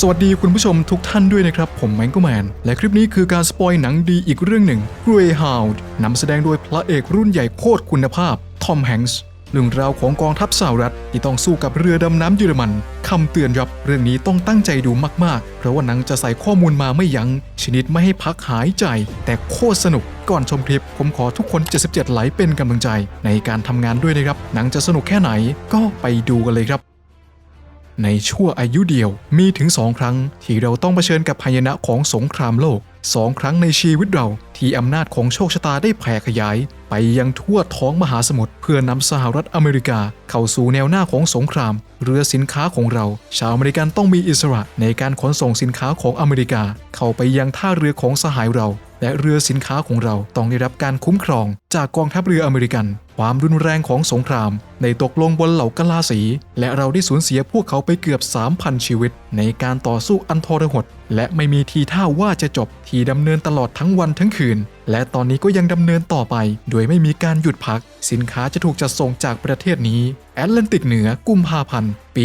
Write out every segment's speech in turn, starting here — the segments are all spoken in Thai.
สวัสดีคุณผู้ชมทุกท่านด้วยนะครับ ผมแมงโกแมน และคลิปนี้คือการสปอยหนังดีอีกเรื่องหนึ่ง Greyhound นำแสดงโดยพระเอกรุ่นใหญ่โคตรคุณภาพ ทอมแฮงส์เรื่องราวของกองทัพสหรัฐที่ต้องสู้กับเรือดำน้ำเยอรมันคำเตือนครับเรื่องนี้ต้องตั้งใจดูมากๆ เพราะว่าหนังจะใส่ข้อมูลมาไม่ยัง้งชนิดไม่ให้พักหายใจ แต่โคตรสนุกก่อนชมคลิป ผมขอทุกคน 77 ไหลเป็นกำลังใจ ในการทำงานด้วยนะครับ หนังจะสนุกแค่ไหนก็ไปดูกันเลยครับ ในชั่วอายุเดียวมีถึงสองครั้ง ที่เราต้องเผชิญกับพายนะของสงครามโลกสองครั้งในชีวิตเราที่อำนาจของโชคชะตาได้แผ่ขยาย ไปยังทั่วท้องมหาสมุทรเพื่อนำสหรัฐอเมริกา เข้าสู่แนวหน้าของสงคราม เรือสินค้าของเรา ชาวอเมริกันต้องมีอิสระในการขนส่งสินค้าของอเมริกา เข้าไปยังท่าเรือของสหายเรา และเรือสินค้าของเราต้องได้รับการคุ้มครอง จากกองทัพเรืออเมริกัน ความรุนแรงของสงคราม ในตกลงบนเหล่ากะลาสี และเราได้สูญเสียพวกเขาไปเกือบ 3,000 ชีวิต ในการต่อสู้อันทรหด และไม่มีทีท่าว่าจะจบ ที่ดำเนินตลอดทั้งวันทั้งคืน และตอนนี้ก็ยังดำเนินต่อไป โดยไม่มีการหยุดพัก สินค้าจะถูกจัดส่งจากประเทศนี้ แอตแลนติกเหนือกุมภาพันธ์ปี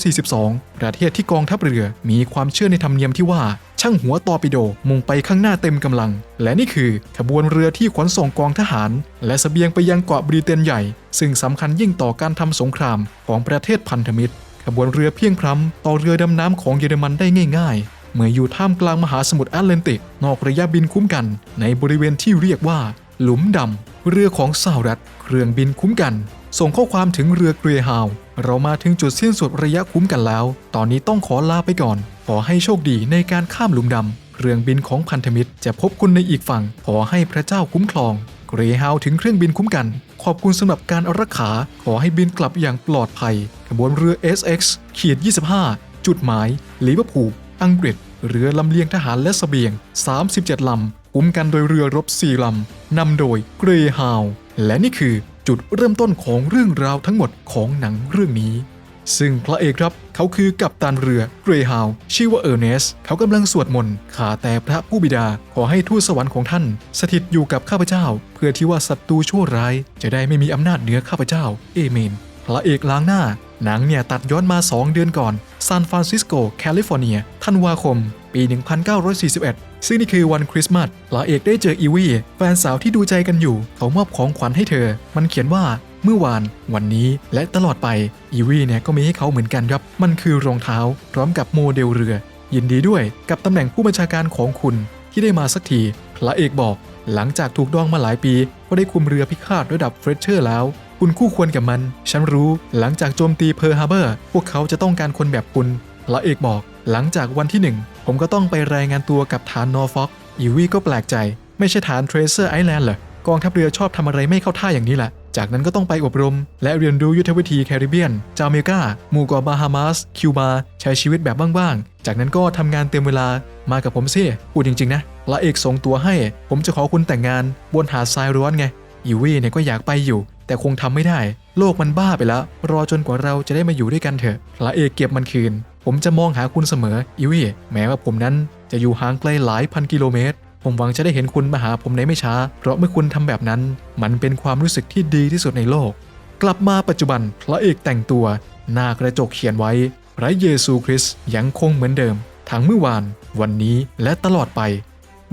1942 ประเทศที่กองทัพเรือมีความเชื่อในธรรมเนียมที่ว่าช่างหัวตอร์ปิโดมุ่งไปข้างหน้าเต็มกำลัง และนี่คือขบวนเรือที่ขนส่งกองทหาร และสเสบียงไปยังเกาะบริเตนใหญ่ ซึ่งสำคัญยิ่งต่อการทำสงครามของประเทศพันธมิตร ขบวนเรือเพียงพร้ำต่อเรือดำน้ำของเยอรมันได้ง่ายๆ เมื่ออยู่ท่ามกลางมหาสมุทรแอตแลนติก นอกระยะบินคุ้มกัน ในบริเวณที่เรียกว่า หลุมดำเรือของสหรัฐเครื่องบินคุ้มกัน ส่งข้อความถึงเรือเกรฮาวเรามาถึงจุดสิ้นสุดระยะคุ้มกันแล้ว ตอนนี้ต้องขอลาไปก่อน ขอให้โชคดีในการข้ามหลุมดำเครื่องบินของพันธมิตรจะพบคุณในอีกฝั่ง ขอให้พระเจ้าคุ้มครอง เกรฮาวถึงเครื่องบินคุ้มกัน ขอบคุณสำหรับการรักษาขอให้บินกลับอย่างปลอดภัย ขบวนเรือ SX ขีด25 จุดหมายลิเวอร์พูลอังกฤษ เรือลำเลียงทหารและสเสบียง 37 ลำคุ้มกันโดยเรือรบ 4 ลำ นำโดยเกรฮาว และนี่คือจุดเริ่มต้นของเรื่องราวทั้งหมดของหนังเรื่องนี้ ซึ่งพระเอกครับเขาคือกัปตันเรือเกรฮาวชื่อว่าเออร์เนส เขากำลังสวดมนต์ขาแต่พระผู้บิดาขอให้ทูตสวรรค์ของท่าน สถิตอยู่กับข้าพเจ้า เพื่อที่ว่าศัตรูชั่วร้าย จะได้ไม่มีอำนาจเหนือข้าพเจ้า เอเมน พระเอกล้างหน้า หนังเนี่ยตัดย้อนมา 2 เดือนก่อนซานฟรานซิสโก แคลิฟอร์เนีย ธันวาคม ปี 1941 ซึ่งนี่คือวันคริสต์มาสพระเอกได้เจออีวีแฟนสาวที่ดูใจกันอยู่ เขามอบของขวัญให้เธอ มันเขียนว่า เมื่อวาน วันนี้และตลอดไปอีวีเนี่ยก็มีให้เขาเหมือนกันครับ มันคือรองเท้า พร้อมกับโมเดลเรือ ยินดีด้วยกับตำแหน่งผู้บัญชาการของคุณที่ได้มาสักที พระเอกบอก หลังจากถูกดองมาหลายปี ก็ได้คุมเรือพิฆาตระดับเฟรชเชอร์แล้ว คุณคู่ควรกับมัน ฉันรู้หลังจากโจมตีเพิร์ฮาร์เบอร์ พวกเขาจะต้องการคนแบบคุณพระเอกบอก หลังจากวันที่หนึ่งผมก็ต้องไปรายงานตัวกับฐานนอร์ฟ็อกอีวีก็แปลกใจ ไม่ใช่ฐานเทรเซอร์ไอแลนด์เหรอกองทัพเรือชอบทำอะไรไม่เข้าท่าอย่างนี้แหละ จากนั้นก็ต้องไปอบรม และเรียนรู้ยุทธวิธีแคริบเบียน จาเมกาหมู่เกาะบาฮามาส คิวบา ใช้ชีวิตแบบบ้างๆ จากนั้นก็ทำงานเต็มเวลา มากับผมสิพูดจริงๆนะพระเอกส่งตัวให้ ผมจะขอคุณแต่งงาน บนหาดทรายร้อนไง อีวีเนี่ยก็อยากไปอยู่ แต่คงทำไม่ได้ โลกมันบ้าไปแล้ว รอจนกว่าเราจะได้มาอยู่ด้วยกันเถอะพระเอกเก็บมันคืน ผมจะมองหาคุณเสมอ อีวีแม้ว่าผมนั้นจะอยู่ห่างไกลหลายพันกิโลเมตร ผมหวังจะได้เห็นคุณมาหาผมในไม่ช้า เพราะเมื่อคุณทำแบบนั้น มันเป็นความรู้สึกที่ดีที่สุดในโลก กลับมาปัจจุบันพระเอกแต่งตัว หน้ากระจกเขียนไว้ พระเยซูคริสต์ยังคงเหมือนเดิม ทั้งเมื่อวาน วันนี้และตลอดไป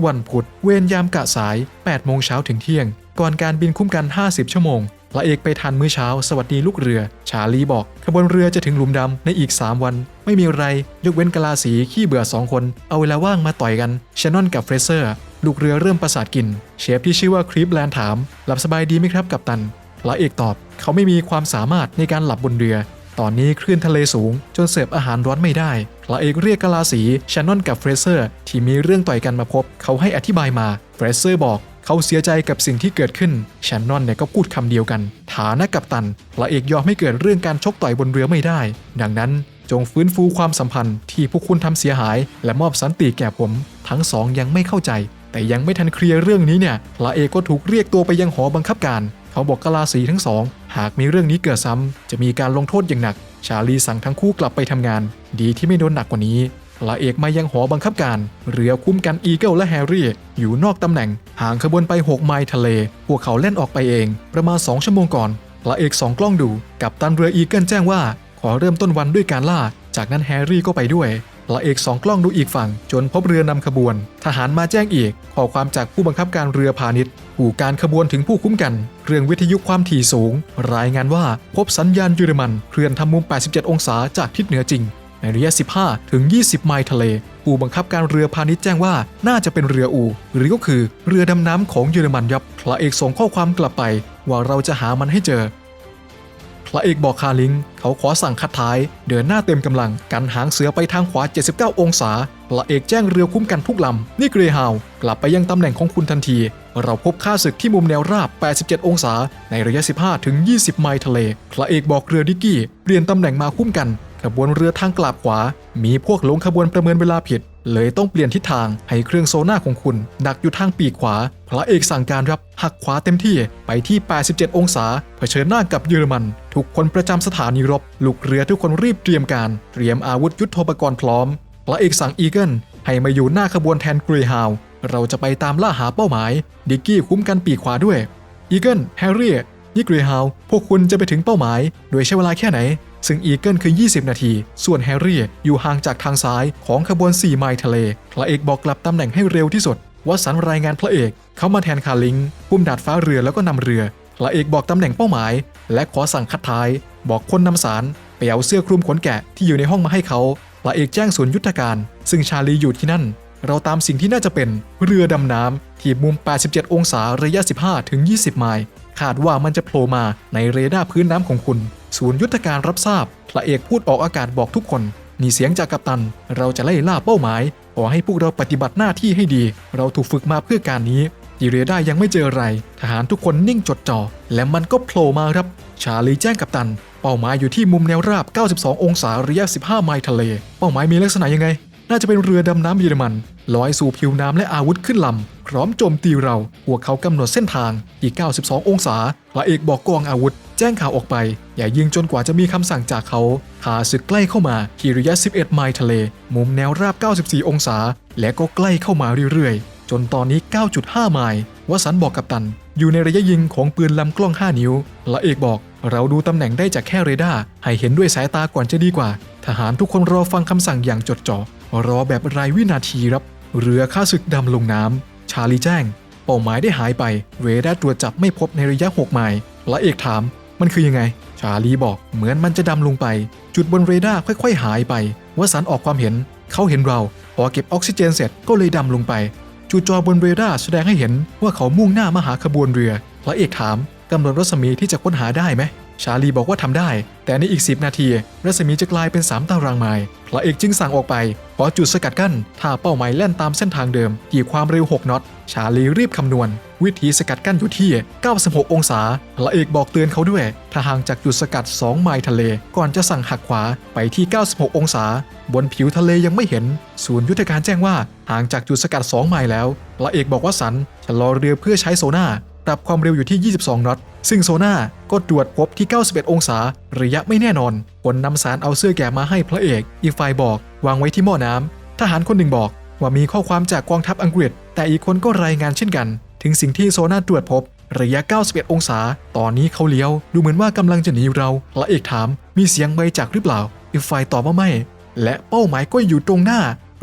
วันพุธเวรยามกะสาย8โมงเช้าถึงเที่ยง ก่อนการบินคุ้มกัน 50 ชั่วโมง พระเอกไปทานมื้อเช้า สวัสดีลูกเรือ ชาลีบอก ขบวนเรือจะถึงหลุมดำในอีก 3 วัน ไม่มีอะไรยกเว้นกะลาสีขี้เบื่อ 2 คน เอาเวลาว่างมาต่อยกันชนอนกับเฟรเซอร์ ลูกเรือเริ่มประสาทกิน เชฟที่ชื่อว่าครีปแลนถาม หลับสบายดีไหมครับกัปตันพระเอกตอบ เขาไม่มีความสามารถในการหลับบนเรือ ตอนนี้คลื่นทะเลสูง จนเสิร์ฟอาหารร้อนไม่ได้พระเอกเรียกกะลาสีชานนอนกับเฟรเซอร์ ที่มีเรื่องต่อยกันมาพบ เขาให้อธิบายมาเฟรเซอร์บอก เขาเสียใจกับสิ่งที่เกิดขึ้นแชนนอนเนี่ยก็พูดคำเดียวกัน ฐานะกัปตันพระเอกยอมให้เกิดเรื่องการชกต่อยบนเรือไม่ได้ ดังนั้นจงฟื้นฟูความสัมพันธ์ที่พวกคุณทำเสียหาย และมอบสันติแก่ผม ทั้งสองยังไม่เข้าใจ แต่ยังไม่ทันเคลียร์เรื่องนี้เนี่ยพระเอกก็ถูกเรียกตัวไปยังหอบังคับการ เขาบอกกลาสีทั้งสอง หากมีเรื่องนี้เกิดซ้ำจะมีการลงโทษอย่างหนัก ชาลีสั่งทั้งคู่กลับไปทำงาน ดีที่ไม่โดนหนักกว่านี้ พระเอกมายังหอบังคับการ เรือคุ้มกันอีเกิลและแฮร์รี่ อยู่นอกตำแหน่ง ห่างขบวนไป 6 ไมล์ทะเล พวกเขาเล่นออกไปเอง ประมาณ 2 ชั่วโมงก่อน พระเอกสองกล้องดู กับตันเรืออีเกิลแจ้งว่า ขอเริ่มต้นวันด้วยการล่า จากนั้นแฮร์รี่ก็ไปด้วยพระเอกสองกล้องดูอีกฝั่ง จนพบเรือนำขบวน ทหารมาแจ้งอีก ขอความจากผู้บังคับการเรือพาณิชย์ผู้การขบวนถึงผู้คุ้มกัน เครื่องวิทยุความถี่สูง รายงานว่าพบสัญญาณเยอรมันเคลื่อนทำมุม 87 องศาจากทิศเหนือจริง ในระยะ 15 ถึง 20 ไมล์ทะเล ผู้บังคับการเรือพาณิชย์แจ้งว่าน่าจะเป็นเรืออู หรือก็คือเรือดำน้ำของเยอรมันยับ พระเอกส่งข้อความกลับไป ว่าเราจะหามันให้เจอ พระเอกบอกคาลิง เขาขอสั่งคัดท้าย เดินหน้าเต็มกำลัง กันหางเสือไปทางขวา 79 องศา พระเอกแจ้งเรือคุ้มกันทุกลำ นี่เกรฮาว กลับไปยังตำแหน่งของคุณทันที เราพบค่าศึกที่มุมแนวราบ 87 องศา ในระยะ 15 ถึง 20 ไมล์ทะเล พระเอกบอกเรือดิกกี้เปลี่ยนตำแหน่งมาคุ้มกัน ขบวนเรือทางกลับขวา มีพวกหลงขบวนประเมินเวลาผิด เลยต้องเปลี่ยนทิศทางให้เครื่องโซน่าของคุณ ดักอยู่ทางปีกขวา พระเอกสั่งการรับหักขวาเต็มที่ไปที่ 87 องศา เผชิญหน้ากับเยอรมัน ทุกคนประจำสถานีรบ ลูกเรือทุกคนรีบเตรียมการ เตรียมอาวุธยุทโธปกรณ์พร้อม พระเอกสั่งอีเกิลให้มาอยู่หน้าขบวนแทนกรีฮาวเราจะไปตามล่าหาเป้าหมาย ดิกกี้คุ้มกันปีกขวาด้วย อีเกิลแฮร์รี่นี่กรฮาว พวกคุณจะไปถึงเป้าหมาย โดยใช้เวลาแค่ไหน ซึ่งอีเกิลคือ 20 นาที ส่วนแฮร์รี่อยู่ห่างจากทางซ้ายของขบวน 4 ไมล์ทะเล พระเอกบอกกลับตำแหน่งให้เร็วที่สุดวัสันรายงานพระเอกเขามาแทนคาลิงพุ่มดาดฟ้าเรือแล้วก็นำเรือ พระเอกบอกตำแหน่งเป้าหมาย และขอสั่งคัดท้าย บอกคนนำสารไปเอาเสื้อคลุมขนแกะที่อยู่ในห้องมาให้เขาพระเอกแจ้งศูนย์ยุทธการ ซึ่งชาลีอยู่ที่นั่น เราตามสิ่งที่น่าจะเป็นเรือดำน้ำที่มุม 87 องศาระยะ 15 ถึง 20 ไมล์ คาดว่ามันจะโผล่มาในเรดาร์พื้นน้ำของคุณ ศูนย์ยุทธการรับทราบ พระเอกพูดออกอากาศบอกทุกคนนี่เสียงจากกัปตัน เราจะไล่ล่าเป้าหมาย ขอให้พวกเราปฏิบัติหน้าที่ให้ดี เราถูกฝึกมาเพื่อการนี้ที่เรดาร์ยังไม่เจออะไร ทหารทุกคนนิ่งจดจ่อ และมันก็โผล่มาครับ ชาลีแจ้งกัปตัน เป้าหมายอยู่ที่มุมแนวราบ 92 องศาระยะ 15 ไมล์ทะเล เป้าหมายมีลักษณะยังไง น่าจะเป็นเรือดำน้ำเยอรมันลอยสู่ผิวน้ำและอาวุธขึ้นลำพร้อมโจมตีเราพวกเขากำหนดเส้นทางที่ 92 องศาพระเอกบอกกองอาวุธ แจ้งข่าวออกไป อย่ายิงจนกว่าจะมีคำสั่งจากเขาหาศึกใกล้เข้ามาที่ระยะ 11 ไมล์ทะเล มุมแนวราบ 94 องศา และก็ใกล้เข้ามาเรื่อยๆ จนตอนนี้ 9.5 ไมล์วสันบอกกับตัน อยู่ในระยะยิงของปืนลำกล้อง 5 นิ้วพระเอกบอกเราดูตำแหน่งได้จากแค่เรดาร์ให้เห็นด้วยสายตาก่อนจะดีกว่า ทหารทุกคนรอฟังคำสั่งอย่างจดจ่อ รอแบบรายวินาทีครับ เรือข้าศึกดำลงน้ำ ชาลีแจ้ง เป้าหมายได้หายไป เรดาร์ตรวจจับไม่พบในระยะ 6 ไมล์พระเอกถาม มันคือยังไง ชาลีบอกเหมือนมันจะดำลงไป จุดบนเรดาร์ค่อย ๆ หายไปวสันออกความเห็น เขาเห็นเรา พอเก็บออกซิเจนเสร็จก็เลยดำลงไปจุดจอบนเรดาร์แสดงให้เห็นว่าเขามุ่งหน้ามาหาขบวนเรือพระเอกถามกำหนดรัศมีที่จะค้นหาได้ไหม ชาลีบอกว่าทำได้ แต่ในอีก 10 นาที รัศมีจะกลายเป็น 3 ตารางไมล์พระเอกจึงสั่งออกไปขอจุดสกัดกั้น ถ้าเป้าหมายแล่นตามเส้นทางเดิมที่ความเร็ว 6น็อต ชาลีรีบคำนวณ วิธีสกัดกั้นอยู่ที่ 96 องศาพระเอกบอกเตือนเขาด้วย ถ้าห่างจากจุดสกัด 2 ไมล์ทะเล ก่อนจะสั่งหักขวาไปที่ 96 องศา บนผิวทะเลยังไม่เห็น ศูนย์ยุทธการแจ้งว่าห่างจากจุดสกัด 2 ไมล์แล้วพระเอกบอกว่าสันชะลอเรือเพื่อใช้โซน่า ปรับความเร็วอยู่ที่ 22 น็อต ซึ่งโซน่าก็ตรวจพบที่ 91 องศา ระยะไม่แน่นอนคนนำสารเอาเสื้อแกะมาให้พระเอก อีกฝ่ายบอก วางไว้ที่หม้อน้ำ ทหารคนหนึ่งบอก ว่ามีข้อความจากกองทัพอังกฤษ แต่อีกคนก็รายงานเช่นกัน ถึงสิ่งที่โซน่าตรวจพบ ระยะ 91 องศา ตอนนี้เขาเลี้ยว ดูเหมือนว่ากำลังจะหนีเรา พระเอกถาม มีเสียงใบจากหรือเปล่า อีกฝ่ายตอบว่าไม่ และเป้าหมายก็อยู่ตรงหน้า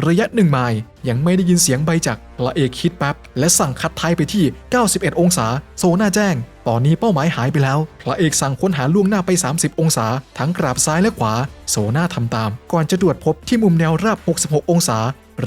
ระยะหนึ่งไมล์ยังไม่ได้ยินเสียงใบจากพระเอกคิดแป๊บและสั่งคัดท้ายไปที่ 91 องศา โซน่าแจ้ง ตอนนี้เป้าหมายหายไปแล้ว พระเอกสั่งค้นหาล่วงหน้าไป 30 องศา ทั้งกราบซ้ายและขวา โซน่าทำตาม ก่อนจะตรวจพบที่มุมแนวราบ 66 องศา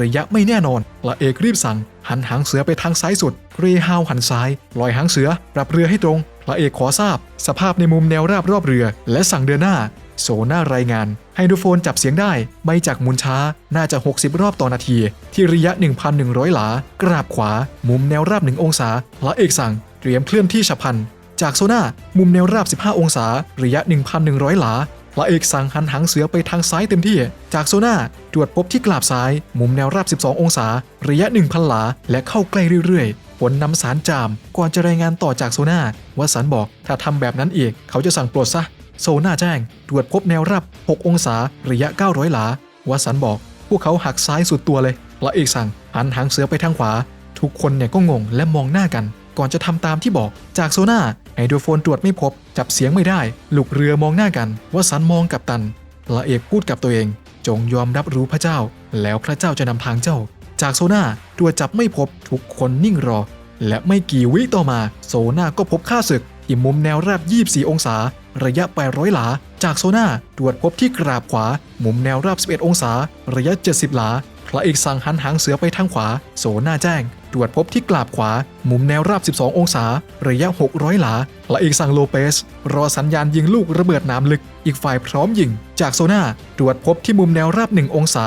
ระยะไม่แน่นอนพระเอกรีบสั่ง หันหางเสือไปทางซ้ายสุด เรฮาวหันซ้าย ลอยหางเสือ ปรับเรือให้ตรงพระเอกขอทราบ สภาพในมุมแนวราบรอบเรือ และสั่งเดินหน้า โซน่ารายงานไฮโดรโฟนจับเสียงได้ ไม่จากมุนช้า น่าจะ 60 รอบต่อนาที ที่ระยะ 1,100 หลา กราบขวา มุมแนวราบ 1 องศาพระเอกสั่ง เตรียมเคลื่อนที่ฉับพลัน จากโซน่ามุมแนวราบ 15 องศา ระยะ 1,100 หลา พระเอกสั่งหันหางเสือไปทางซ้ายเต็มที่ จากโซน่าตรวจพบที่กราบซ้าย มุมแนวราบ 12 องศา ระยะ 1,000 หลา และเข้าใกล้เรื่อยๆ ผลนำสารจาม ก่อนจะรายงานต่อจากโซน่าว่าสารบอกถ้าทำแบบนั้นอีก เขาจะสั่งปลดซะ โซน่าแจ้ง ตรวจพบแนวราบ 6 องศา ระยะ 900 หลาวัสันบอก พวกเขาหักซ้ายสุดตัวเลย พระเอกสั่งหันหางเสือไปทางขวา ทุกคนเนี่ยก็งงและมองหน้ากัน ก่อนจะทำตามที่บอก จากโซน่า ไฮโดรโฟนตรวจไม่พบ จับเสียงไม่ได้ ลูกเรือมองหน้ากันว่าสันมองกับตันพระเอกพูดกับตัวเอง จงยอมรับรู้พระเจ้า แล้วพระเจ้าจะนำทางเจ้า จากโซนาตรวจจับไม่พบทุกคนนิ่งรอ และไม่กี่วิต่อมา โซนาก็พบค่าศึกที่มุมแนวราบ 24 องศา ระยะ800หลา จากโซนาตรวจพบที่กราบขวา มุมแนวราบ 11 องศา ระยะ 70 หลา ระเอกสั่งหันหางเสือไปทางขวาโซน่าแจ้ง ตรวจพบที่กราบขวา มุมแนวราบ 12 องศา ระยะ 600 หลา พระเอกสั่งโลเปส รอสัญญาณยิงลูกระเบิดน้ำลึก อีกฝ่ายพร้อมยิง จากโซน่าตรวจพบที่มุมแนวราบ 1 องศา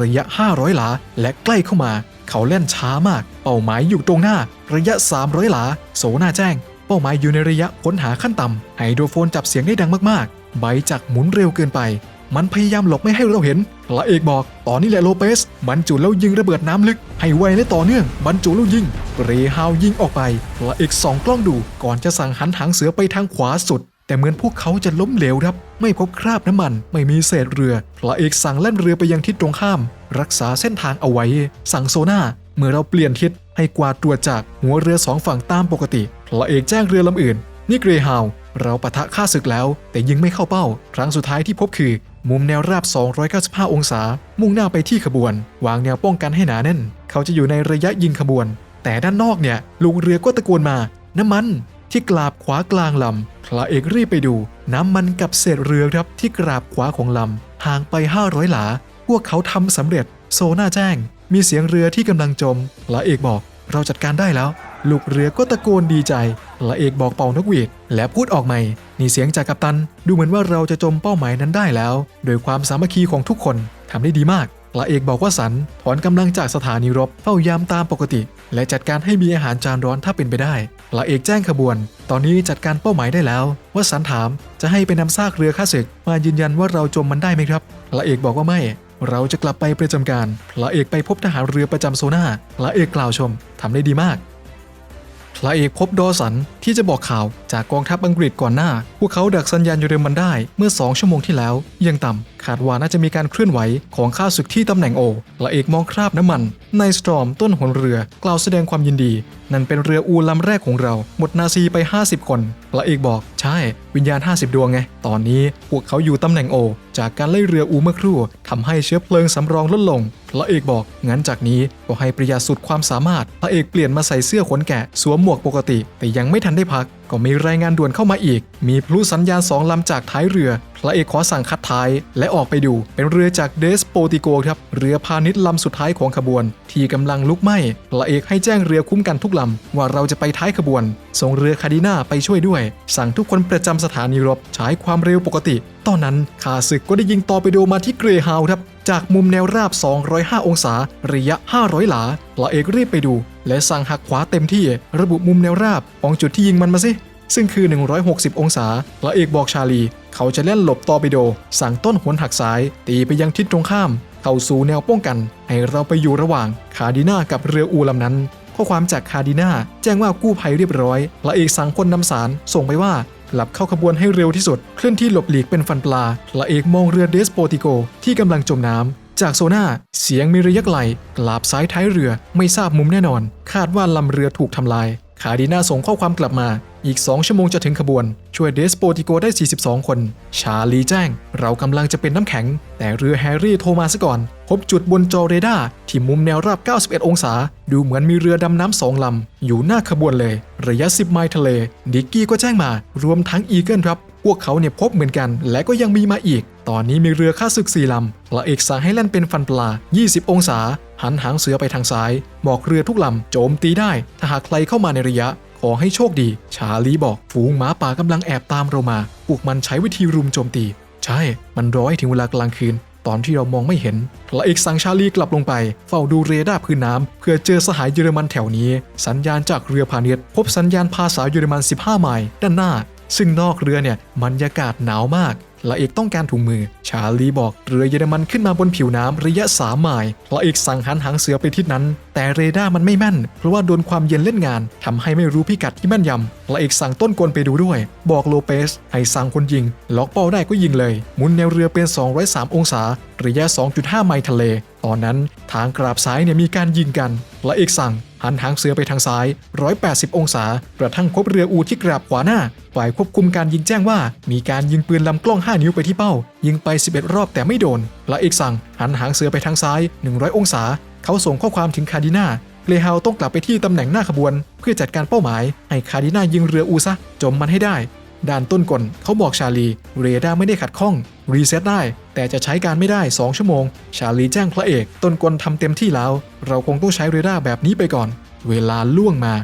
ระยะ 500 หลา และใกล้เข้ามา เขาเล่นช้ามาก เป้าหมายอยู่ตรงหน้า ระยะ 300 หลาโซน่าแจ้ง เป้าหมายอยู่ในระยะค้นหาขั้นต่ำไฮโดรโฟนจับเสียงได้ดังมากๆ ใบจากหมุนเร็วเกินไป มันพยายามหลบไม่ให้เราเห็นพระเอกบอก ตอนนี้แหละโลเปสบรรจุแล้วยิงระเบิดน้ำลึก ให้ไวและต่อเนื่อง บรรจุแล้วยิง เรฮาวยิงออกไปพระเอกส่องกล้องดู ก่อนจะสั่งหันหางเสือไปทางขวาสุด แต่เหมือนพวกเขาจะล้มเหลวครับ ไม่พบคราบน้ำมัน ไม่มีเศษเรือพระเอกสั่งแล่นเรือไปยังทิศตรงข้าม รักษาเส้นทางเอาไว้ สั่งโซน่าเมื่อเราเปลี่ยนทิศให้กวาดตรวจจากหัวเรือสองฝั่งตามปกติพระเอกแจ้งเรือลำอื่น นี่เกรฮาวด์ เราปะทะค่าศึกแล้ว แต่ยิงไม่เข้าเป้า ครั้งสุดท้ายที่พบคือ มุมแนวราบ 295 องศา มุ่งหน้าไปที่ขบวน วางแนวป้องกันให้หนาแน่น เขาจะอยู่ในระยะยิงขบวน แต่ด้านนอกเนี่ยลูกเรือก็ตะโกนมา น้ำมันที่กราบขวากลางลำพระเอกรีบไปดู น้ำมันกับเศษเรือครับที่กราบขวาของลำห่างไป 500 หลา พวกเขาทำสำเร็จ โซน่าแจ้ง มีเสียงเรือที่กำลังจมพระเอกบอก เราจัดการได้แล้ว ลูกเรือก็ตะโกนดีใจพระเอกบอกเป่านกหวีด และพูดออกใหม่นี่เสียงจากกัปตัน ดูเหมือนว่าเราจะจมเป้าหมายนั้นได้แล้ว โดยความสามัคคีของทุกคนทำได้ดีมากพระเอกบอกว่าสันถอนกำลังจากสถานีรบเฝ้ายามตามปกติ และจัดการให้มีอาหารจานร้อนถ้าเป็นไปได้พระเอกแจ้งขบวน ตอนนี้จัดการเป้าหมายได้แล้วว่าสันถามจะให้ไปนำซากเรือข้าศึก มายืนยันว่าเราจมมันได้ไหมครับพระเอกบอกว่าไม่เราจะกลับไปประจำการพระเอกไปพบทหารเรือประจำโซนาพระเอกกล่าวชมทำได้ดีมาก พระเอกพบดอสัน ที่จะบอกข่าวจากกองทัพอังกฤษก่อนหน้า พวกเขาดักสัญญาณยูเรมันได้เมื่อ 2 ชั่วโมงที่แล้ว ยังต่ำคาดว่าน่าจะมีการเคลื่อนไหวของข้าศึกที่ตำแหน่งโอพระเอกมองคราบน้ำมัน ในสตรอมต้นหนเรือกล่าวแสดงความยินดี นั่นเป็นเรืออูลำแรกของเรา หมดนาซีไป 50 คนพระเอกบอก ใช่ วิญญาณ 50 ดวงไง ตอนนี้พวกเขาอยู่ตำแหน่งโอ จากการไล่เรืออูเมื่อครู่ทำให้เชื้อเพลิงสำรองลดลงพระเอกบอก งั้นจากนี้ก็ให้ประหยัดสุดความสามารถ พระเอกเปลี่ยนมาใส่เสื้อขนแกะสวมหมวกปกติ แต่ยังไม่ทันได้พัก ก็มีรายงานด่วนเข้ามาอีก มีพลุสัญญาณสองลำจากท้ายเรือ พระเอกขอสั่งคัดท้าย และออกไปดู เป็นเรือจากเดสโปติโกครับ เรือพาณิชย์ลำสุดท้ายของขบวน ที่กำลังลุกไหม้ พระเอกให้แจ้งเรือคุ้มกันทุกลำ ว่าเราจะไปท้ายขบวน ส่งเรือคาดิน่าไปช่วยด้วย สั่งทุกคนประจำสถานีรบใช้ความเร็วปกติ ตอนนั้นข้าศึกก็ได้ยิงตอร์ปิโดมาที่เกรฮาวครับ จากมุมแนวราบ 205 องศา ระยะ 500 หลาพระเอกรีบไปดู และสั่งหักขวาเต็มที่ระบุมุมแนวราบของจุดที่ยิงมันมาสิ ซึ่งคือ 160 องศาพระเอกบอกชาลี เขาจะเล่นหลบตอร์ปิโด สั่งต้นหนหักซ้าย ตีไปยังทิศตรงข้าม เข้าสู่แนวป้องกัน ให้เราไปอยู่ระหว่างคาดิน่ากับเรืออูลำนั้น ข้อความจากคาดิน่าแจ้งว่ากู้ภัยเรียบร้อยพระเอกสั่งคนนำสารส่งไปว่าหลับเข้าขบวนให้เร็วที่สุด เคลื่อนที่หลบหลีกเป็นฟันปลาพระเอกมองเรือเดสโปติโก ที่กำลังจมน้ำ จากโซน่าเสียงมีระยะไกลกลาบซ้ายท้ายเรือไม่ทราบมุมแน่นอน คาดว่าลำเรือถูกทำลาย คาร์ดิน่าส่งข้อความกลับมา อีก 2 ชั่วโมงจะถึงขบวน ช่วยเดสโปติโกได้ 42 คน ชาลีแจ้ง เรากำลังจะเป็นน้ำแข็ง แต่เรือแฮร์รี่โทรมาซะก่อน พบจุดบนจอเรดาร์ที่มุมแนวราบ 91 องศา ดูเหมือนมีเรือดำน้ำสองลำ อยู่หน้าขบวนเลย ระยะ 10 ไมล์ทะเล ดิกกี้ก็แจ้งมา รวมทั้งอีเกิลครับ วกเขาเนี่ยพบเหมือนกัน และก็ยังมีมาอีก ตอนนี้มีเรือข้าศึกสี่ลำพระเอกสั่งให้แล่นเป็นฟันปลา 20 องศา หันหางเสือไปทางซ้าย บอกเรือทุกลำโจมตีได้ ถ้าหากใครเข้ามาในระยะ ขอให้โชคดี ชาลีบอก ฝูงหมาป่ากำลังแอบตามเรามาพวกมันใช้วิธีรุมโจมตี ใช่ มันรอให้ถึงเวลากลางคืน ตอนที่เรามองไม่เห็น พระเอกสั่งชาลีกลับลงไป เฝ้าดูเรดาร์พื้นน้ำเพื่อเจอสหายเยอรมันแถวนี้ สัญญาณจากเรือพาณิชย์พบสัญญาณภาษาเยอรมัน 15 ไมล์ด้านหน้า ซึ่งนอกเรือเนี่ยบรรยากาศหนาวมากพระเอกต้องการถุงมือ ชาลีบอกเรือเยอรมันขึ้นมาบนผิวน้ำระยะสามไมล์พระเอกสั่งหันหางเสือไปทิศนั้น แต่เรดาร์มันไม่แม่น เพราะว่าโดนความเย็นเล่นงานทำให้ไม่รู้พิกัดที่แม่นยำพระเอกสั่งต้นกลไปดูด้วย บอกโลเปสให้สั่งคนยิง ล็อกเป้าได้ก็ยิงเลย หมุนแนวเรือเป็น 203 องศา ระยะ 2.5 ไมล์ทะเล ตอนนั้นทางกราบซ้ายเนี่ยมีการยิงกันพระเอกสั่ง หันหางเสือไปทางซ้าย 180 องศา กระทั่งพบเรืออูที่กราบขวาหน้า ฝ่ายควบคุมการยิงแจ้งว่า มีการยิงปืนลำกล้อง 5 นิ้วไปที่เป้า ยิงไป 11 รอบแต่ไม่โดนและอีกสั่งหันหางเสือไปทางซ้าย 100 องศา เขาส่งข้อความถึงคาร์ดินาเกรฮาวต้องกลับไปที่ตำแหน่งหน้าขบวน เพื่อจัดการเป้าหมาย ให้คาร์ดินายิงเรืออูซะจมมันให้ได้ด่านต้นกลเขาบอกชาลี เรดาร์ไม่ได้ขัดข้องรีเซ็ตได้ แต่จะใช้การไม่ได้ 2 ชั่วโมง ชาลีแจ้งพระเอก ต้นกลทำเต็มที่แล้ว เราคงต้องใช้เรดาร์แบบนี้ไปก่อน เวลาล่วงมา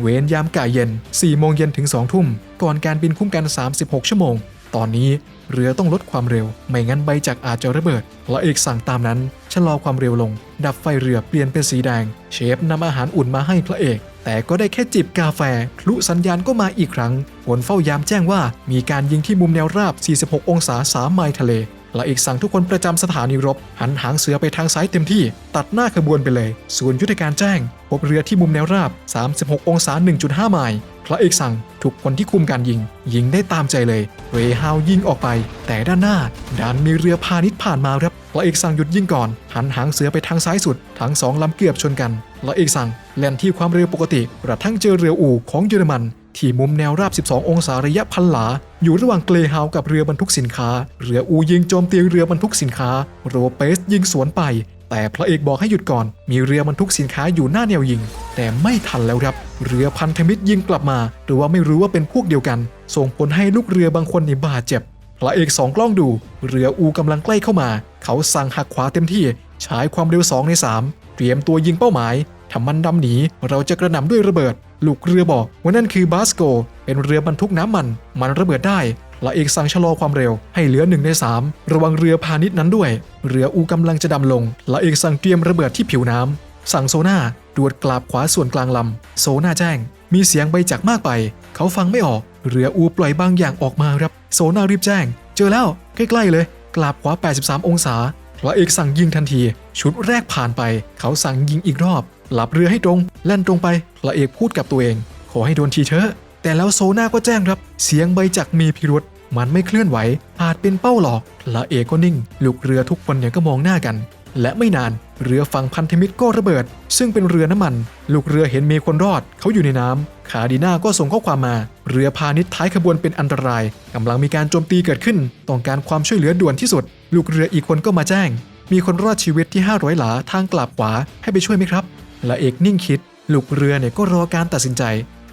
เวรยามก่ายเย็น 4 โมงเย็นถึง 2 ทุ่ม ก่อนการบินคุ้มกัน 36 ชั่วโมง ตอนนี้เรือต้องลดความเร็ว ไม่งั้นใบจักรอาจจะระเบิดและเอกสั่งตามนั้น ชะลอความเร็วลง ดับไฟเรือเปลี่ยนเป็นสีแดง เชฟนำอาหารอุ่นมาให้พระเอก แต่ก็ได้แค่จิบกาแฟลุสัญญาณก็มาอีกครั้งผลเฝ้ายามแจ้งว่ามีการยิงที่มุมแนวราบ 46 องศา3ไมล์ทะเล และอีกสั่งทุกคนประจำสถานีรบ หันหางเสือไปทางซ้ายเต็มที่ ตัดหน้าขบวนไปเลย ส่วนยุทธการแจ้ง พบเรือที่มุมแนวราบ 36 องศา 1.5 ไมล์พระเอกสั่งทุกคนที่คุมการยิง ยิงได้ตามใจเลย เรฮาวยิงออกไป แต่ด้านหน้าดันมีเรือพาณิชย์ผ่านมาครับพระเอกสั่งหยุดยิงก่อน หันหางเสือไปทางซ้ายสุด ทั้งสองลำเกือบชนกันพระเอกสั่งแล่นที่ความเร็วปกติกระทั่งเจอเรืออู่ของเยอรมัน ที่มุมแนวราบ 12 องศาระยะพันหลา อยู่ระหว่างเกรฮาวกับเรือบรรทุกสินค้า เรืออูยิงโจมตีเรือบรรทุกสินค้า โรเปสยิงสวนไป แต่พระเอกบอกให้หยุดก่อน มีเรือบรรทุกสินค้าอยู่หน้าแนวยิง แต่ไม่ทันแล้วครับ เรือพันธมิตรยิงกลับมา หรือว่าไม่รู้ว่าเป็นพวกเดียวกัน ส่งผลให้ลูกเรือบางคนในบาดเจ็บ พระเอกสองกล้องดู เรืออูกำลังใกล้เข้ามา เขาสั่งหักขวาเต็มที่ ใช้ความเร็ว2ใน3เตรียมตัวยิงเป้าหมาย ถ้ามันดำหนีเราจะกระหน่ำด้วยระเบิด ลูกเรือบอกว่านั่นคือบาสโก เป็นเรือบรรทุกน้ำมัน มันระเบิดได้ละเอกสั่งชะลอความเร็วให้เหลือหนึ่งใน3ระวังเรือพาณิชย์นั้นด้วย เรืออูกำลังจะดำลงละเอกสั่งเตรียมระเบิดที่ผิวน้ำสั่งโซน่าตรวจกลาบขวาส่วนกลางลำโซน่าแจ้ง มีเสียงใบจักรมากไป เขาฟังไม่ออก เรืออูปล่อยบางอย่างออกมาครับ โซน่ารีบแจ้ง เจอแล้วใกล้ๆเลย กลาบขวา 83 องศาพระเอกสั่งยิงทันที ชุดแรกผ่านไป เขาสั่งยิงอีกรอบ หลับเรือให้ตรง แล่นตรงไปพระเอกพูดกับตัวเอง ขอให้โดนทีเถอะ แต่แล้วโซน่าก็แจ้งครับ เสียงใบจักรมีพิรุษมันไม่เคลื่อนไหว อาจเป็นเป้าหลอกพระเอกก็นิ่ง ลูกเรือทุกคนเนี่ยก็มองหน้ากัน และไม่นานเรือฝั่งพันธมิตรก็ระเบิด ซึ่งเป็นเรือน้ำมัน ลูกเรือเห็นมีคนรอด เขาอยู่ในน้ำคาดีนาก็ส่งข้อความมา เรือพาณิชย์ท้ายขบวนเป็นอันตรายกำลังมีการโจมตีเกิดขึ้น ต้องการความช่วยเหลือด่วนที่สุด ลูกเรืออีกคนก็มาแจ้ง มีคนรอดชีวิตที่ 500 หลาทางกลับขวาให้ไปช่วยไหมครับ และเอกนิ่งคิด ลูกเรือเนี่ยก็รอการตัดสินใจ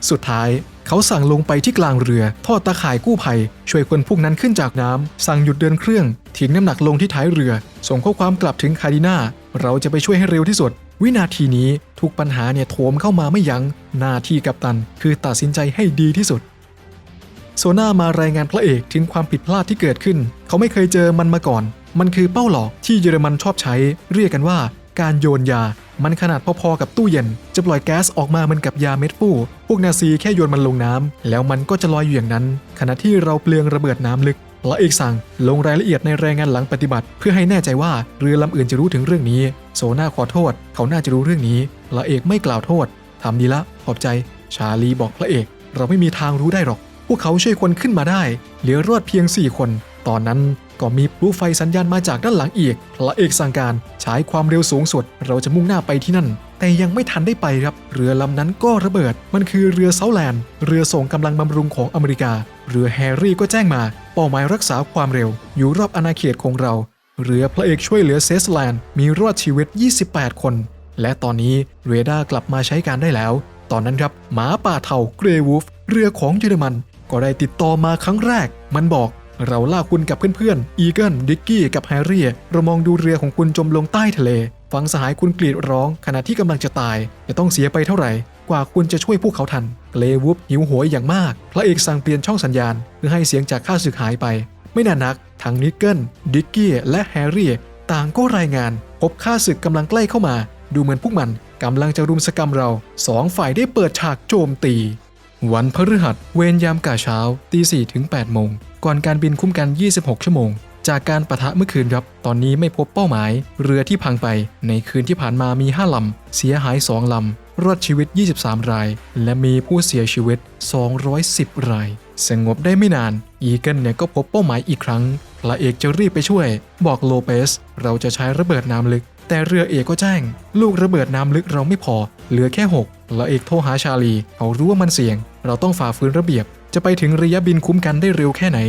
สุดท้ายเขาสั่งลงไปที่กลางเรือ ทอดตาข่ายกู้ภัย ช่วยคนพวกนั้นขึ้นจากน้ำสั่งหยุดเดินเครื่องทิ้งน้ำหนักลงที่ท้ายเรือ ส่งข้อความกลับถึงคาร์ดิน่าเราจะไปช่วยให้เร็วที่สุด วินาทีนี้ทุกปัญหาเนี่ยโถมเข้ามาไม่ยัง้งหน้าที่กัปตัน คือตัดสินใจให้ดีที่สุดโซน่ามารายงานพระเอกถึงความผิดพลาดที่เกิดขึ้น เขาไม่เคยเจอมันมาก่อน มันคือเป้าหลอกที่เยอรมันชอบใช้ เรียกกันว่าการโยนยา มันขนาดพอๆกับตู้เย็น จะปล่อยแก๊สออกมาเหมันกับยาเม็ดฟูพวกนาซีแค่โยนมันลงน้ำแล้วมันก็จะลอยอยู่อย่างนั้น ขณะที่เราเปลืองระเบิดน้ำลึกและอีกสั่งลงรายละเอียดในรายงานหลังปฏิบัติ เพื่อให้แน่ใจว่าเรือลำอื่นจะรู้ถึงเรื่องนี้ โซน่าขอโทษ เขาน่าจะรู้เรื่องนี้ละเอกไม่กล่าวโทษทำดีละ ขอบใจ ชาลีบอกพระเอก เราไม่มีทางรู้ได้หรอก พวกเขาช่วยคนขึ้นมาได้ เหลือรอดเพียง 4 คน ตอนนั้น ก็มีพลุไฟสัญญาณมาจากด้านหลังอีก พระเอกสั่งการใช้ความเร็วสูงสุด เราจะมุ่งหน้าไปที่นั่น แต่ยังไม่ทันได้ไปครับ เรือลำนั้นก็ระเบิด มันคือเรือเซาแลนด์ เรือส่งกำลังบำรุงของอเมริกา เรือแฮร์รี่ก็แจ้งมา เป้าหมายรักษาความเร็ว อยู่รอบอาณาเขตของเรา เรือพระเอกช่วยเหลือเซสแลนด์ มีรอดชีวิต 28 คน และตอนนี้เรดาร์กลับมาใช้การได้แล้ว ตอนนั้นครับหมาป่าเทาเกรวูฟเรือของเยอรมัน ก็ได้ติดต่อมาครั้งแรก มันบอก เราล่าคุณกับเพื่อนๆ อีเกิลดิกกี้กับแฮร์รี่ เรามองดูเรือของคุณจมลงใต้ทะเล ฟังสหายคุณกรีดร้อง ขณะที่กำลังจะตาย จะต้องเสียไปเท่าไหร่ กว่าคุณจะช่วยพวกเขาทัน เกรวูฟหิวโหยอย่างมาก พระเอกสั่งเปลี่ยนช่องสัญญาณเพื่อให้เสียงจากข้าศึกหายไป ไม่นานนัก ทั้งนิกเกิลดิกกี้และแฮร์รี่ต่างก็รายงาน พบข้าศึกกำลังใกล้เข้ามา ดูเหมือนพวกมันกำลังจะรุมสกรรมเราสองฝ่ายได้เปิดฉากโจมตี วันพฤหัส เวรยามกะเช้าตี4ถึง8โมง ก่อนการบินคุ้มกัน 26 ชั่วโมง จากการประทะเมื่อคืนครับ ตอนนี้ไม่พบเป้าหมาย เรือที่พังไป ในคืนที่ผ่านมามี 5 ลำ เสียหาย 2 ลำ รอดชีวิต 23 ราย และมีผู้เสียชีวิต 210 ราย สงบได้ไม่นาน อีเกิลเนี่ยก็พบเป้าหมายอีกครั้ง พระเอกจะรีบไปช่วย บอกโลเปส เราจะใช้ระเบิดน้ำลึก แต่เรือเอกก็แจ้ง ลูกระเบิดน้ำลึกเราไม่พอ เหลือแค่6ละเอกโทรหาชาลี เขารู้ว่ามันเสี่ยง เราต้องฝ่าฝืนระเบียบ จะไปถึงระยะบินคุ้มกันได้เร็วแค่ไหน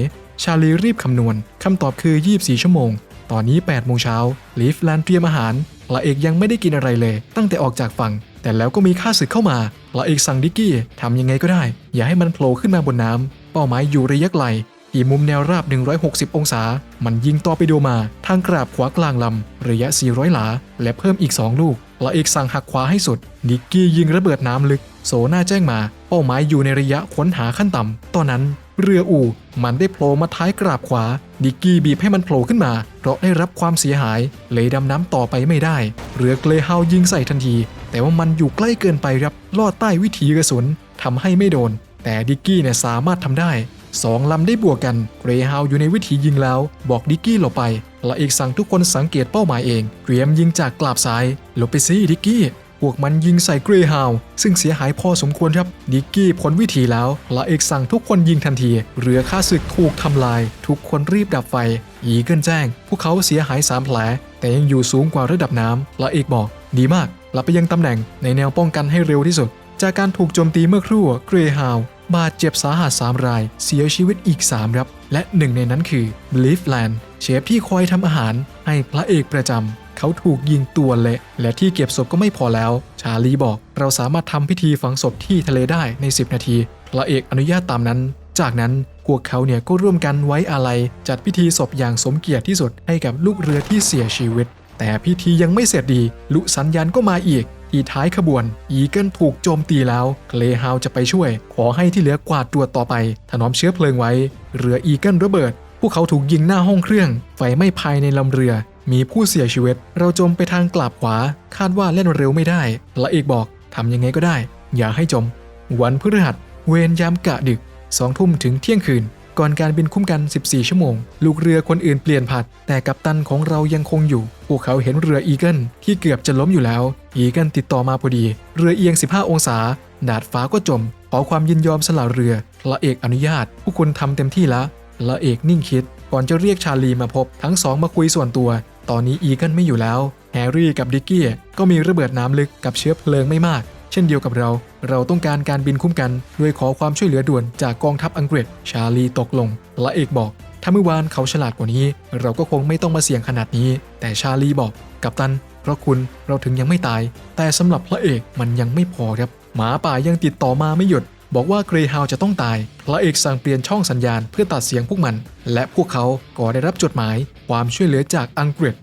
ชาลีรีบคำนวณคำตอบคือ 24 ชั่วโมง ตอนนี้ 8 โมงเช้าลีฟแลนเตรียมอาหารละเอกยังไม่ได้กินอะไรเลย ตั้งแต่ออกจากฝั่ง แต่แล้วก็มีข้าศึกเข้ามาละเอกสั่งดิกกี้ทำยังไงก็ได้ อย่าให้มันโผล่ขึ้นมาบนน้ำเป้าหมายอยู่ระยะไกลที่มุมแนวราบ 160 องศา มันยิงต่อไปโดมา ทางกราบขวากลางลำ ระยะ 400 หลา และเพิ่มอีก 2 ลูกละเอกสั่งหักขวาให้สุด ดิกกี้ยิงระเบิดน้ำลึกโซน่าแจ้งมา ป้าหมายอยู่ในระยะค้นหาขั้นต่ำตอนนั้น เรืออู่มันได้โผล่มาท้ายกราบขวา ดิกกี้บีบให้มันโผล่ขึ้นมา เพราะได้รับความเสียหาย เลยดำน้ำต่อไปไม่ได้ เรือเกรฮาวยิงใส่ทันที แต่ว่ามันอยู่ใกล้เกินไปครับลอดใต้วิถีกระสุนทำให้ไม่โดน แต่ดิกกี้เนี่ยสามารถทำได้สองลำได้บวกกันเกรฮาวอยู่ในวิถียิงแล้ว บอกดิกกี้หลบไปและเอกสั่งทุกคนสังเกตเป้าหมายเอง เตรียมยิงจากกราบซ้าย หลบไปสิดิกกี้ พวกมันยิงใส่เกรฮาวซึ่งเสียหายพอสมควรครับดิกกี้พ้นวิถีแล้วละเอกสั่งทุกคนยิงทันที เรือข้าศึกถูกทำลาย ทุกคนรีบดับไฟ อีเกิลแจ้ง พวกเขาเสียหายสามแผล แต่ยังอยู่สูงกว่าระดับน้ำละเอกบอก ดีมากกลับไปยังตำแหน่งในแนวป้องกันให้เร็วที่สุด จากการถูกโจมตีเมื่อครู่เกรฮาวบาดเจ็บสาหัส3ราย เสียชีวิตอีก 3 ครับ และหนึ่งในนั้นคือลิฟแลนด์เชฟที่คอยทำอาหารให้พระเอกประจำ เขาถูกยิงตัวเละ และที่เก็บศพก็ไม่พอแล้ว ชาลีบอก เราสามารถทำพิธีฝังศพที่ทะเลได้ใน 10 นาที พระเอกอนุญาตตามนั้น จากนั้นพวกเขาเนี่ยก็ร่วมกันไว้อาลัยจัดพิธีศพอย่างสมเกียรติที่สุดให้กับลูกเรือที่เสียชีวิต แต่พิธียังไม่เสร็จดี ลุสัญญาณก็มาอีกทีท้ายขบวน อีเกิลถูกโจมตีแล้วเคลฮาวจะไปช่วย ขอให้ที่เหลือกวาดตรวต่อไป ถนอมเชื้อเพลิงไว้ เรืออีเกิลระเบิด พวกเขาถูกยิงหน้าห้องเครื่อง ไฟไหม้ภายในลำเรือ มีผู้เสียชีวิต เราจมไปทางกลับขวา คาดว่าเล่นเร็วไม่ได้ ละเอกบอกทำยังไงก็ได้ อย่าให้จม วันพฤหัส เวรยามกะดึกสองทุ่มถึงเที่ยงคืน ก่อนการบินคุ้มกัน 14 ชั่วโมง ลูกเรือคนอื่นเปลี่ยนผัด แต่กัปตันของเรายังคงอยู่ พวกเขาเห็นเรืออีเกิลที่เกือบจะล้มอยู่แล้ว อีเกิลติดต่อมาพอดี เรือเอียง 15 องศา ดาดฟ้าก็จม ขอความยินยอมสละเรือ ละเอกอนุญาต ผู้คุณทำเต็มที่แล้วละเอกนิ่งคิด ก่อนจะเรียกชาลีมาพบ ทั้งสองมาคุยส่วนตัว ตอนนี้อีกิลไม่อยู่แล้ว แฮร์รี่กับดิกกี้ก็มีระเบิดน้ำลึกกับเชื้อเพลิงไม่มาก เช่นเดียวกับเรา เราต้องการการบินคุ้มกันโดยขอความช่วยเหลือด่วนจากกองทัพอังกฤษ ชาลีตกลงละเอกบอก ถ้าเมื่อวานเขาฉลาดกว่านี้ เราก็คงไม่ต้องมาเสี่ยงขนาดนี้ แต่ชาลีบอก กัปตัน เพราะคุณเราถึงยังไม่ตาย แต่สำหรับพระเอกมันยังไม่พอครับ หมาป่ายังติดต่อมาไม่หยุด บอกว่าเกรฮาวจะต้องตาย พระเอกสั่งเปลี่ยนช่องสัญญาณเพื่อตัดเสียงพวกมัน และพวกเขาก็ได้รับจดหมาย ความช่วยเหลือจากอังกฤษ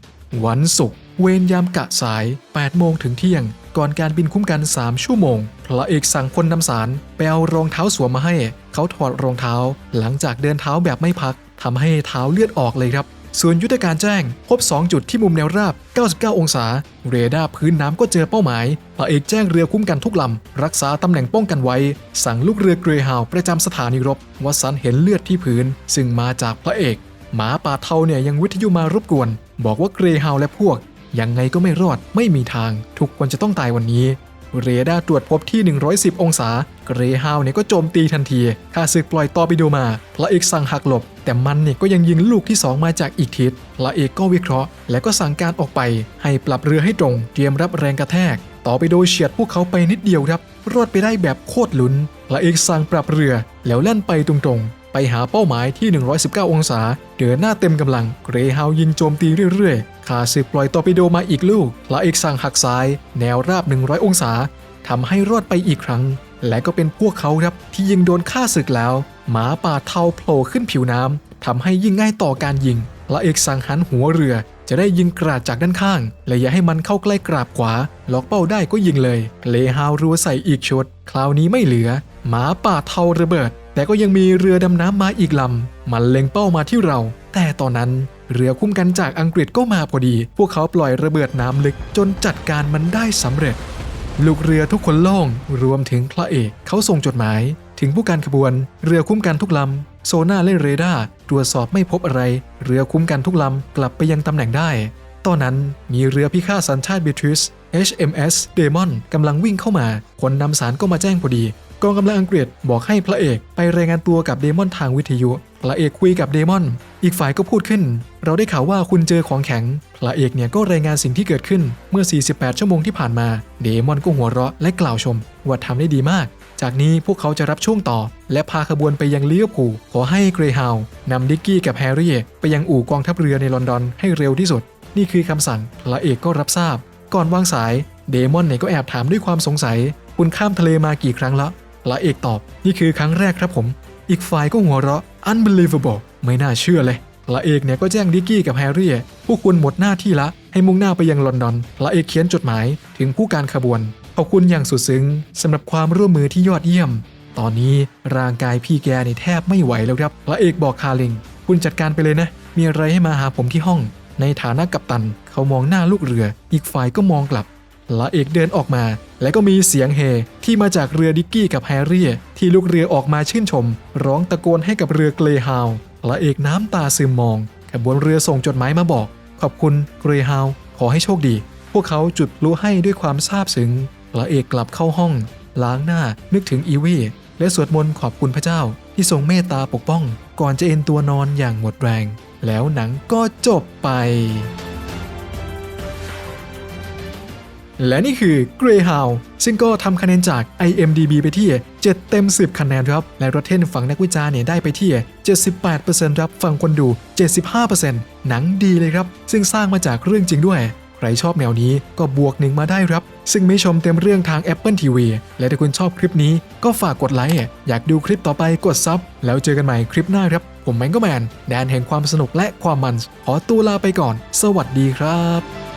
วันศุกร์เวรยามกะสาย 8 โมงถึงเที่ยง ก่อนการบินคุ้มกัน 3 ชั่วโมง พระเอกสั่งคนนำสารไปเอารองเท้าสวมมาให้ เขาถอดรองเท้า หลังจากเดินเท้าแบบไม่พักทำให้เท้าเลือดออกเลยครับ ส่วนยุทธการแจ้ง พบ 2 จุดที่มุมแนวราบ 99 องศา เรดาร์พื้นน้ำก็เจอเป้าหมายพระเอกแจ้งเรือคุ้มกันทุกลำ รักษาตำแหน่งป้องกันไว้ สั่งลูกเรือเกรฮาวประจำสถานีรบวสันเห็นเลือดที่พื้น ซึ่งมาจากพระเอก หมาป่าเทาเนี่ยยังวิทยุมารบกวน บอกว่าเกรฮาวและพวกยังไงก็ไม่รอดไม่มีทาง ทุกคนจะต้องตายวันนี้ เรดาร์ตรวจพบที่ 110 องศาเกรฮาวเนี่ยก็โจมตีทันทีข้าศึกปล่อยตอร์ปิโดมาพระเอกสั่งหักหลบ แต่มันเนี่ยก็ยังยิงลูกที่ 2 มาจากอีกทิศพระเอกก็วิเคราะห์ และก็สั่งการออกไป ให้ปรับเรือให้ตรง เตรียมรับแรงกระแทกต่อไปโดยเฉียดพวกเขาไปนิดเดียวครับ รอดไปได้แบบโคตรลุ้นพระเอกสั่งปรับเรือ แล้วแล่นไปตรงๆ ไปหาเป้าหมายที่ 119 องศา เดินหน้าเต็มกำลัง เกรฮาวยิงโจมตีเรื่อยๆ ข้าศึกปล่อยตอร์ปิโดมาอีกลูกพระเอกสั่งหักซ้าย แนวราบ 100 องศาทำให้รอดไปอีกครั้ง และก็เป็นพวกเขาครับที่ยิงโดนฆ่าศึกแล้ว หมาป่าเทาโผล่ขึ้นผิวน้ำทำให้ยิ่งง่ายต่อการยิงพระเอกสั่งหันหัวเรือ จะได้ยิงกราดจากด้านข้าง และอย่าให้มันเข้าใกล้กราบขวา ล็อกเป้าได้ก็ยิงเลย เลฮาวรัวใส่อีกชุด คราวนี้ไม่เหลือ หมาป่าเทาระเบิด แต่ก็ยังมีเรือดำน้ำมาอีกลำ มันเล็งเป้ามาที่เรา แต่ตอนนั้น เรือคุ้มกันจากอังกฤษก็มาพอดี พวกเขาปล่อยระเบิดน้ำลึกจนจัดการมันได้สำเร็จ ลูกเรือทุกคนโล่งรวมถึงพระเอกเขาส่งจดหมาย ถึงผู้การขบวน เรือคุ้มกันทุกลำโซน่าและเรดาร์ตรวจสอบไม่พบอะไร เรือคุ้มกันทุกลำกลับไปยังตำแหน่งได้ ตอนนั้นมีเรือพิฆาตสัญชาติบิทริส HMS Demon กำลังวิ่งเข้ามา คนนำสารก็มาแจ้งพอดี กองกำลังอังกฤษบอกให้พระเอกไปรายงานตัวกับเดมอนทางวิทยุ พระเอกคุยกับเดมอน อีกฝ่ายก็พูดขึ้น เราได้ข่าวว่าคุณเจอของแข็ง พระเอกเนี่ยก็รายงานสิ่งที่เกิดขึ้นเมื่อ 48 ชั่วโมงที่ผ่านมา เดมอนก็หัวเราะและกล่าวชม ว่าทำได้ดีมาก จากนี้พวกเขาจะรับช่วงต่อ และพาขบวนไปยังเลียวผูขอให้เกรฮาวนำดิกกี้กับแฮร์รี่ไปยังอู่กองทัพเรือในลอนดอนให้เร็วที่สุด นี่คือคำสั่ง พระเอกก็รับทราบ ก่อนวางสาย เดมอนเนี่ยก็แอบถามด้วยความสงสัย คุณข้ามทะเลมากี่ครั้งละพระเอกตอบ นี่คือครั้งแรกครับผม อีกฝ่ายก็หัวเราะ unbelievable ไม่น่าเชื่อเลยพระเอกเนี่ยก็แจ้งดิกกี้กับแฮร์รี่พวกคุณหมดหน้าที่ละ ให้มุ่งหน้าไปยังลอนดอนพระเอกเขียนจดหมายถึงผู้การขบวน ขอบคุณอย่างสุดซึ้งสำหรับความร่วมมือที่ยอดเยี่ยม ตอนนี้ร่างกายพี่แกเนี่แทบไม่ไหวแล้วครับพระเอกบอกคาริง คุณจัดการไปเลยนะ มีอะไรให้มาหาผมที่ห้อง ในฐานะกัปตัน เขามองหน้าลูกเรือ อีกฝ่ายก็มองกลับ พระเอกเดินออกมา และก็มีเสียงเฮที่มาจากเรือดิกกี้กับแฮร์รี่ ที่ลูกเรือออกมาชื่นชม ร้องตะโกนให้กับเรือเกรฮาวพระเอกน้ำตาซึมมองขบวนเรือส่งจดหมายมาบอก ขอบคุณเกรฮาวขอให้โชคดี พวกเขาจุดพลุให้ด้วยความซาบซึ้งพระเอกกลับเข้าห้อง ล้างหน้านึกถึงอีวีและสวดมนต์ขอบคุณพระเจ้า ที่ทรงเมตตาปกป้อง ก่อนจะเอนตัวนอนอย่างหมดแรง แล้วหนังก็จบไป และนี่คือ Greyhound ซึ่งก็ทำคะแนนจาก IMDB ไปที่ 7 เต็ม 10 คะแนนครับและ Rotten ฝั่งนักวิจารณ์เนี่ยได้ไปที่ 78%ครับฝั่งคนดู 75%หนังดีเลยครับ ซึ่งสร้างมาจากเรื่องจริงด้วย ใครชอบแนวนี้ก็บวกหนึ่งมาได้ครับ ซึ่งไม่ชมเต็มเรื่องทาง Apple TV และถ้าคุณชอบคลิปนี้ก็ฝากกดไลค์อยากดูคลิปต่อไปกดซับแล้วเจอกันใหม่คลิปหน้าครับผมแมงก็แมนแดนแห่งความสนุกและความมันขอตัวลาไปก่อน สวัสดีครับ